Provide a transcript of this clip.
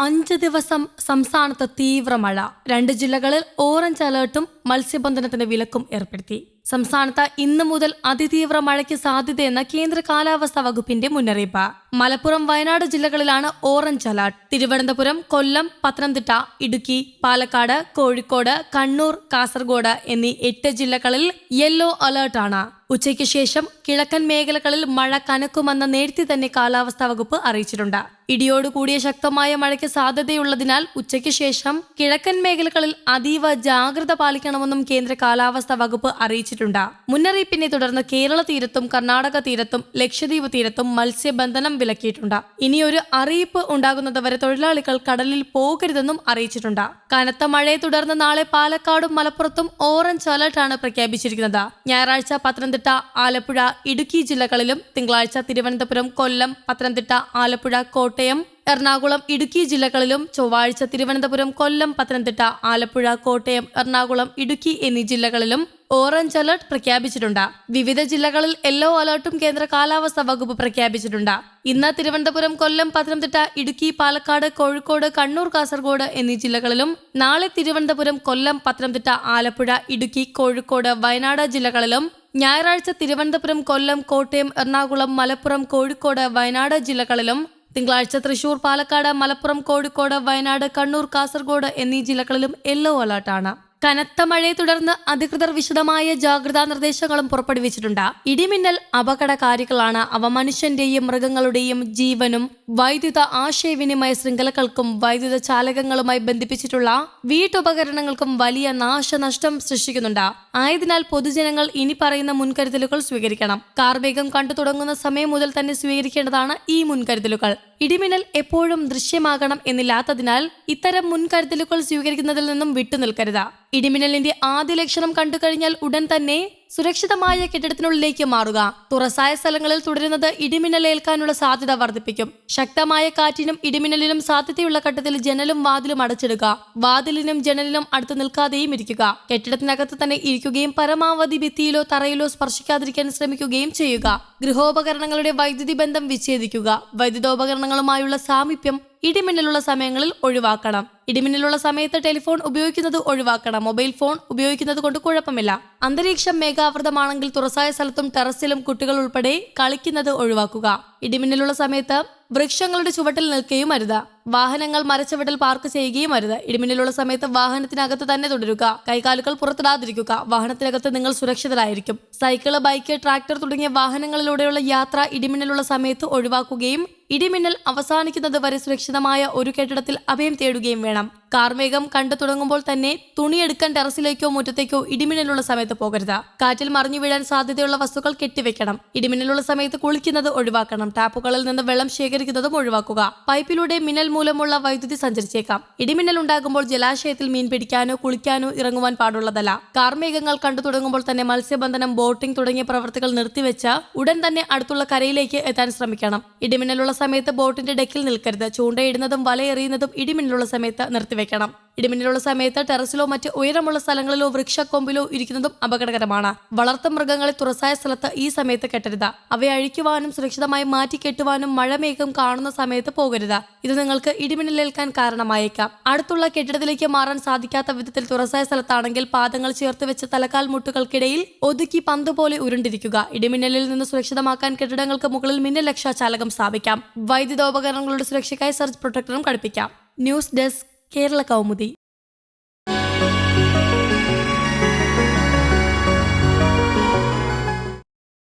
അഞ്ച് ദിവസം സംസ്ഥാനത്ത് തീവ്ര മഴ. രണ്ട് ജില്ലകളിൽ ഓറഞ്ച് അലേർട്ടും മത്സ്യബന്ധനത്തിന് വിലക്കും ഏർപ്പെടുത്തി. സംസ്ഥാനത്ത് ഇന്ന് മുതൽ അതിതീവ്ര മഴയ്ക്ക് സാധ്യതയെന്ന കേന്ദ്ര കാലാവസ്ഥാ വകുപ്പിന്റെ മുന്നറിയിപ്പ്. മലപ്പുറം വയനാട് ജില്ലകളിലാണ് ഓറഞ്ച് അലർട്ട്. തിരുവനന്തപുരം കൊല്ലം പത്തനംതിട്ട ഇടുക്കി പാലക്കാട് കോഴിക്കോട് കണ്ണൂർ കാസർഗോഡ് എന്നീ എട്ട് ജില്ലകളിൽ യെല്ലോ അലർട്ടാണ്. ഉച്ചയ്ക്ക് ശേഷം കിഴക്കൻ മേഖലകളിൽ മഴ കനക്കുമെന്ന നേരത്തെ തന്നെ കാലാവസ്ഥാ വകുപ്പ് അറിയിച്ചിട്ടുണ്ട്. ഇടിയോട് കൂടിയ ശക്തമായ മഴയ്ക്ക് സാധ്യതയുള്ളതിനാൽ ഉച്ചയ്ക്ക് ശേഷം കിഴക്കൻ മേഖലകളിൽ അതീവ ജാഗ്രത പാലിക്കണമെന്നും കേന്ദ്ര കാലാവസ്ഥാ വകുപ്പ് അറിയിച്ചിട്ടുണ്ട്. മുന്നറിയിപ്പിനെ തുടർന്ന് കേരള തീരത്തും കർണാടക തീരത്തും ലക്ഷദ്വീപ് തീരത്തും മത്സ്യബന്ധനം വിലക്കിയിട്ടുണ്ട്. ഇനിയൊരു അറിയിപ്പ് ഉണ്ടാകുന്നതുവരെ തൊഴിലാളികൾ കടലിൽ പോകരുതെന്നും അറിയിച്ചിട്ടുണ്ട്. കനത്ത മഴയെ തുടർന്ന് നാളെ പാലക്കാടും മലപ്പുറത്തും ഓറഞ്ച് അലർട്ടാണ് പ്രഖ്യാപിച്ചിരിക്കുന്നത്. ഞായറാഴ്ച പത്തനംതിട്ട ആലപ്പുഴ ഇടുക്കി ജില്ലകളിലും തിങ്കളാഴ്ച തിരുവനന്തപുരം കൊല്ലം പത്തനംതിട്ട ആലപ്പുഴ കോട്ടയം എറണാകുളം ഇടുക്കി ജില്ലകളിലും ചൊവ്വാഴ്ച തിരുവനന്തപുരം കൊല്ലം പത്തനംതിട്ട ആലപ്പുഴ കോട്ടയം എറണാകുളം ഇടുക്കി എന്നീ ജില്ലകളിലും ഓറഞ്ച് അലർട്ട് പ്രഖ്യാപിച്ചിട്ടുണ്ട്. വിവിധ ജില്ലകളിൽ യെല്ലോ അലർട്ടും കേന്ദ്ര കാലാവസ്ഥാ വകുപ്പ് പ്രഖ്യാപിച്ചിട്ടുണ്ട്. ഇന്ന് തിരുവനന്തപുരം കൊല്ലം പത്തനംതിട്ട ഇടുക്കി പാലക്കാട് കോഴിക്കോട് കണ്ണൂർ കാസർഗോഡ് എന്നീ ജില്ലകളിലും നാളെ തിരുവനന്തപുരം കൊല്ലം പത്തനംതിട്ട ആലപ്പുഴ ഇടുക്കി കോഴിക്കോട് വയനാട് ജില്ലകളിലും ഞായറാഴ്ച തിരുവനന്തപുരം കൊല്ലം കോട്ടയം എറണാകുളം മലപ്പുറം കോഴിക്കോട് വയനാട് ജില്ലകളിലും തിങ്കളാഴ്ച തൃശൂർ പാലക്കാട് മലപ്പുറം കോഴിക്കോട് വയനാട് കണ്ണൂർ കാസർഗോഡ് എന്നീ ജില്ലകളിലും യെല്ലോ അലർട്ടാണ്. കനത്ത മഴയെ തുടർന്ന് അധികൃതർ വിശദമായ ജാഗ്രതാ നിർദ്ദേശങ്ങളും പുറപ്പെടുവിച്ചിട്ടുണ്ട്. ഇടിമിന്നൽ അപകടകാരികളാണ് അവ മനുഷ്യന്റെയും മൃഗങ്ങളുടെയും ജീവനും വൈദ്യുത ആശയവിനിമയ ശൃംഖലകൾക്കും വൈദ്യുത ചാലകങ്ങളുമായി ബന്ധിപ്പിച്ചിട്ടുള്ള വീട്ടുപകരണങ്ങൾക്കും വലിയ നാശനഷ്ടം സൃഷ്ടിക്കുന്നുണ്ട്. ആയതിനാൽ പൊതുജനങ്ങൾ ഇനി പറയുന്ന മുൻകരുതലുകൾ സ്വീകരിക്കണം. കാർ വേഗം കണ്ടു തുടങ്ങുന്ന സമയം മുതൽ തന്നെ സ്വീകരിക്കേണ്ടതാണ് ഈ മുൻകരുതലുകൾ. ഇടിമിന്നൽ എപ്പോഴും ദൃശ്യമാകണം എന്നില്ലാത്തതിനാൽ ഇത്തരം മുൻകരുതലുകൾ സ്വീകരിക്കുന്നതിൽ നിന്നും വിട്ടുനിൽക്കരുത്. ഇടിമിന്നലിന്റെ ആദ്യ ലക്ഷണം കണ്ടു കഴിഞ്ഞാൽ ഉടൻ തന്നെ സുരക്ഷിതമായ കെട്ടിടത്തിനുള്ളിലേക്ക് മാറുക. തുറസായ സ്ഥലങ്ങളിൽ തുടരുന്നത് ഇടിമിന്നലേൽക്കാനുള്ള സാധ്യത വർദ്ധിപ്പിക്കും. ശക്തമായ കാറ്റിനും ഇടിമിന്നലിനും സാധ്യതയുള്ള ഘട്ടത്തിൽ ജനലും വാതിലും അടച്ചിടുക. വാതിലിനും ജനലിനും അടുത്ത് നിൽക്കാതെയും ഇരിക്കുക. കെട്ടിടത്തിനകത്ത് തന്നെ ഇരിക്കുകയും പരമാവധി ഭിത്തിയിലോ തറയിലോ സ്പർശിക്കാതിരിക്കാൻ ശ്രമിക്കുകയും ചെയ്യുക. ഗൃഹോപകരണങ്ങളുടെ വൈദ്യുതി ബന്ധം വിച്ഛേദിക്കുക. വൈദ്യുതോപകരണങ്ങളുമായുള്ള സാമീപ്യം ഇടിമിന്നലുള്ള സമയങ്ങളിൽ ഒഴിവാക്കണം. ഇടിമിന്നലുള്ള സമയത്ത് ടെലിഫോൺ ഉപയോഗിക്കുന്നത് ഒഴിവാക്കണം. മൊബൈൽ ഫോൺ ഉപയോഗിക്കുന്നത് കൊണ്ട് കുഴപ്പമില്ല. അന്തരീക്ഷം മേഘാവൃതമാണെങ്കിൽ തുറസായ സ്ഥലത്തും ടെറസിലും കുട്ടികൾ ഉൾപ്പെടെ കളിക്കുന്നത് ഒഴിവാക്കുക. ഇടിമിന്നലുള്ള സമയത്ത് വൃക്ഷങ്ങളുടെ ചുവട്ടിൽ നിൽക്കുകയും അരുത്. വാഹനങ്ങൾ മരച്ചവിടൽ പാർക്ക് ചെയ്യുകയും അരുത്. ഇടിമിന്നലുള്ള സമയത്ത് വാഹനത്തിനകത്ത് തന്നെ തുടരുക. കൈകാലുകൾ പുറത്തിടാതിരിക്കുക. വാഹനത്തിനകത്ത് നിങ്ങൾ സുരക്ഷിതരായിരിക്കും. സൈക്കിൾ ബൈക്ക് ട്രാക്ടർ തുടങ്ങിയ വാഹനങ്ങളിലൂടെയുള്ള യാത്ര ഇടിമിന്നലുള്ള സമയത്ത് ഒഴിവാക്കുകയും ഇടിമിന്നൽ അവസാനിക്കുന്നത് വരെ സുരക്ഷിതമായ ഒരു കെട്ടിടത്തിൽ അഭയം തേടുകയും വേണം. കാർമേഘം കണ്ടു തുടങ്ങുമ്പോൾ തന്നെ തുണിയെടുക്കാൻ ടെറസിലേക്കോ മുറ്റത്തേക്കോ ഇടിമിന്നലുള്ള സമയത്ത് പോകരുത്. കാറ്റിൽ മറിഞ്ഞു വീഴാൻ സാധ്യതയുള്ള വസ്തുക്കൾ കെട്ടിവെക്കണം. ഇടിമിന്നലുള്ള സമയത്ത് കുളിക്കുന്നത് ഒഴിവാക്കണം. ടാപ്പുകളിൽ നിന്ന് വെള്ളം ശേഖരിക്കുന്നതും ഒഴിവാക്കുക. പൈപ്പിലൂടെ മിന്നൽ മൂലമുള്ള വൈദ്യുതി സഞ്ചരിച്ചേക്കാം. ഇടിമിന്നൽ ഉണ്ടാകുമ്പോൾ ജലാശയത്തിൽ മീൻ പിടിക്കാനോ കുളിക്കാനോ ഇറങ്ങുവാൻ പാടുള്ളതല്ല. കാർമേഘങ്ങൾ കണ്ടു തുടങ്ങുമ്പോൾ തന്നെ മത്സ്യബന്ധനം ബോട്ടിംഗ് തുടങ്ങിയ പ്രവർത്തികൾ നിർത്തിവെച്ച ഉടൻ തന്നെ അടുത്തുള്ള കരയിലേക്ക് എത്താൻ ശ്രമിക്കണം. ഇടിമിന്നലുള്ള സമയത്ത് ബോട്ടിന്റെ ഡെക്കിൽ നിൽക്കരുത്. ചൂണ്ടയിടുന്നതും വലയെറിയുന്നതും ഇടിമിന്നലുള്ള സമയത്ത് നിർത്തിവെക്കണം. ഇടിമിന്നലുള്ള സമയത്ത് ടെറസിലോ മറ്റ് ഉയരമുള്ള സ്ഥലങ്ങളിലോ വൃക്ഷക്കൊമ്പിലോ ഇരിക്കുന്നതും അപകടകരമാണ്. വളർത്തു മൃഗങ്ങളെ തുറസായ സ്ഥലത്ത് ഈ സമയത്ത് കെട്ടരുത്. അവയെ അഴിക്കുവാനും സുരക്ഷിതമായി മാറ്റി കെട്ടുവാനും മഴമേഘം കാണുന്ന സമയത്ത് പോകരുത്. ഇത് നിങ്ങൾക്ക് ഇടിമിന്നലേൽക്കാൻ കാരണമായേക്കാം. അടുത്തുള്ള കെട്ടിടത്തിലേക്ക് മാറാൻ സാധിക്കാത്ത വിധത്തിൽ തുറസായ സ്ഥലത്താണെങ്കിൽ പാദങ്ങൾ ചേർത്ത് വെച്ച തലക്കാൽ മുട്ടുകൾക്കിടയിൽ ഒതുക്കി പന്ത് പോലെ ഉരുണ്ടിരിക്കുക. ഇടിമിന്നലിൽ നിന്ന് സുരക്ഷിതമാക്കാൻ കെട്ടിടങ്ങൾക്ക് മുകളിൽ മിന്നൽ രക്ഷാചാലകം സ്ഥാപിക്കാം. വൈദ്യുതോപകരണങ്ങളുടെ സുരക്ഷയ്ക്കായി സർജ് പ്രൊട്ടക്ടറും ഘടിപ്പിക്കാം. News desk Kerala Kaumudi